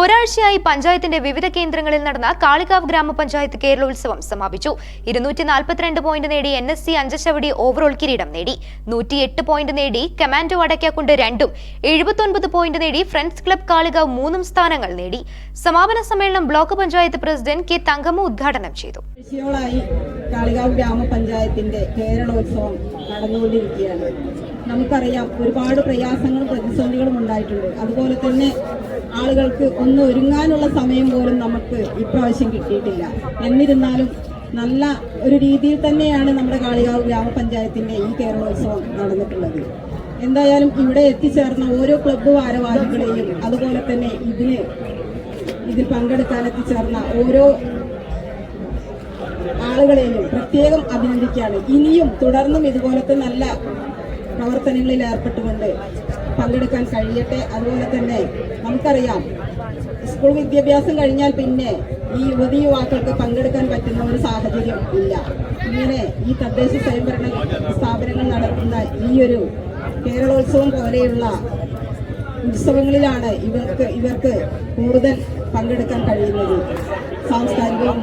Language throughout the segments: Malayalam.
ഒരാഴ്ചയായി പഞ്ചായത്തിന്റെ വിവിധ കേന്ദ്രങ്ങളിൽ നടന്ന കാളികാവ് ഗ്രാമപഞ്ചായത്ത് കേരളോത്സവം സമാപിച്ചു. ഇരുന്നൂറ്റി നാൽപ്പത്തിരണ്ട് പോയിന്റ് നേടി എൻ എസ് സി അഞ്ചശവടി ഓവറോൾ കിരീടം നേടി. നൂറ്റിയെട്ട് പോയിന്റ് നേടി കമാൻഡോ അടയ്ക്കാക്കുണ്ട് രണ്ടും. എഴുപത്തൊൻപത് പോയിന്റ് നേടി ഫ്രണ്ട്സ് ക്ലബ് കാളികാവ് മൂന്നും സ്ഥാനങ്ങൾ നേടി. സമാപന സമ്മേളനം block panchayat president K Thankamma ഉദ്ഘാടനം ചെയ്തു. കാളികാവ് ഗ്രാമപഞ്ചായത്തിന്റെ കേരളോത്സവം നടന്നുകൊണ്ടിരിക്കുകയാണ്. നമുക്കറിയാം ഒരുപാട് പ്രയാസങ്ങളും പ്രതിസന്ധികളും ഉണ്ടായിട്ടുണ്ട്. അതുപോലെ തന്നെ ആളുകൾക്ക് ഒന്ന് ഒരുങ്ങാനുള്ള സമയം പോലും നമുക്ക് ഇപ്രാവശ്യം കിട്ടിയിട്ടില്ല. എന്നിരുന്നാലും നല്ല ഒരു രീതിയിൽ തന്നെയാണ് നമ്മുടെ കാളികാവ് ഗ്രാമപഞ്ചായത്തിന്റെ ഈ കേരളോത്സവം നടന്നിട്ടുള്ളത്. എന്തായാലും ഇവിടെ എത്തിച്ചേർന്ന ഓരോ ക്ലബ്ബ് ഭാരവാഹികളെയും അതുപോലെ തന്നെ ഇതിന് ഇതിൽ പങ്കെടുക്കാൻ എത്തിച്ചേർന്ന ഓരോ ആളുകളെയും പ്രത്യേകം അഭിനന്ദിക്കുകയാണ്. ഇനിയും തുടർന്നും ഇതുപോലത്തെ നല്ല പ്രവർത്തനങ്ങളിൽ ഏർപ്പെട്ടുകൊണ്ട് പങ്കെടുക്കാൻ കഴിയട്ടെ. അതുപോലെ തന്നെ നമുക്കറിയാം സ്കൂൾ വിദ്യാഭ്യാസം കഴിഞ്ഞാൽ പിന്നെ ഈ യുവതി യുവാക്കൾക്ക് പങ്കെടുക്കാൻ പറ്റുന്ന ഒരു സാഹചര്യം ഇല്ല. ഇങ്ങനെ ഈ തദ്ദേശ സ്വയംഭരണ സ്ഥാപനങ്ങൾ നടത്തുന്ന ഈ ഒരു കേരളോത്സവം പോലെയുള്ള ഉത്സവങ്ങളിലാണ് ഇവർക്ക് ഇവർക്ക് കൂടുതൽ പങ്കെടുക്കാൻ കഴിയുന്നത്. സാംസ്കാരികവും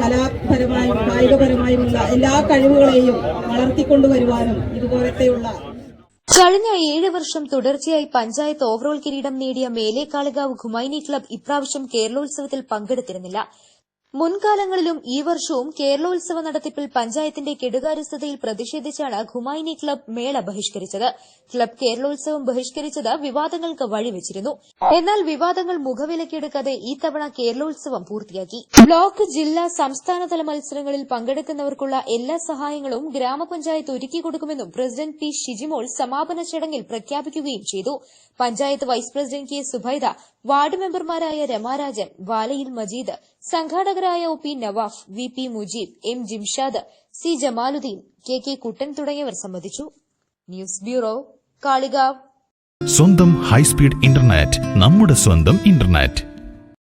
കലാപരമായും കായികപരമായുമുള്ള എല്ലാ കഴിവുകളെയും വളർത്തിക്കൊണ്ടുവരുവാനും ഇതുപോലത്തെയുള്ള കഴിഞ്ഞ ഏഴ് വർഷം തുടർച്ചയായി പഞ്ചായത്ത് ഓവറോൾ കിരീടം നേടിയ മേലേക്കാളികാവ് ഖുമൈനി ക്ലബ് ഇപ്രാവശ്യം കേരളോത്സവത്തിൽ പങ്കെടുത്തിരുന്നില്ല. മുൻകാലങ്ങളിലും ഈ വർഷവും കേരളോത്സവ നടത്തിപ്പിൽ പഞ്ചായത്തിന്റെ കെടുകാര്യസ്ഥതയിൽ പ്രതിഷേധിച്ചാണ് ഖുമൈനി ക്ലബ് മേള ബഹിഷ്കരിച്ചത്. ക്ലബ് കേരളോത്സവം ബഹിഷ്കരിച്ചത് വിവാദങ്ങൾക്ക് വഴിവെച്ചിരുന്നു. എന്നാൽ വിവാദങ്ങൾ മുഖവിലക്കെടുക്കാതെ ഈ തവണ കേരളോത്സവം പൂർത്തിയാക്കി. ബ്ലോക്ക് ജില്ലാ സംസ്ഥാനതല മത്സരങ്ങളിൽ പങ്കെടുക്കുന്നവർക്കുള്ള എല്ലാ സഹായങ്ങളും ഗ്രാമപഞ്ചായത്ത് ഒരുക്കി കൊടുക്കുമെന്നും പ്രസിഡന്റ് പി ഷിജിമോൾ സമാപന ചടങ്ങിൽ പ്രഖ്യാപിക്കുകയും ചെയ്തു. Panchayat vice president K Subaida ward മെമ്പർമാരായ Ramarajan Valayil Majeed സംഘാടകരായ O P Navaf V P Mujeeb M Jimshad C Jamaluddin K K Kuttan തുടങ്ങിയവർ സംബന്ധിച്ചു. News bureau Kalikavu. സ്വന്തം ഹൈസ്പീഡ് ഇന്റർനെറ്റ് നമ്മുടെ സ്വന്തം ഇന്റർനെറ്റ്.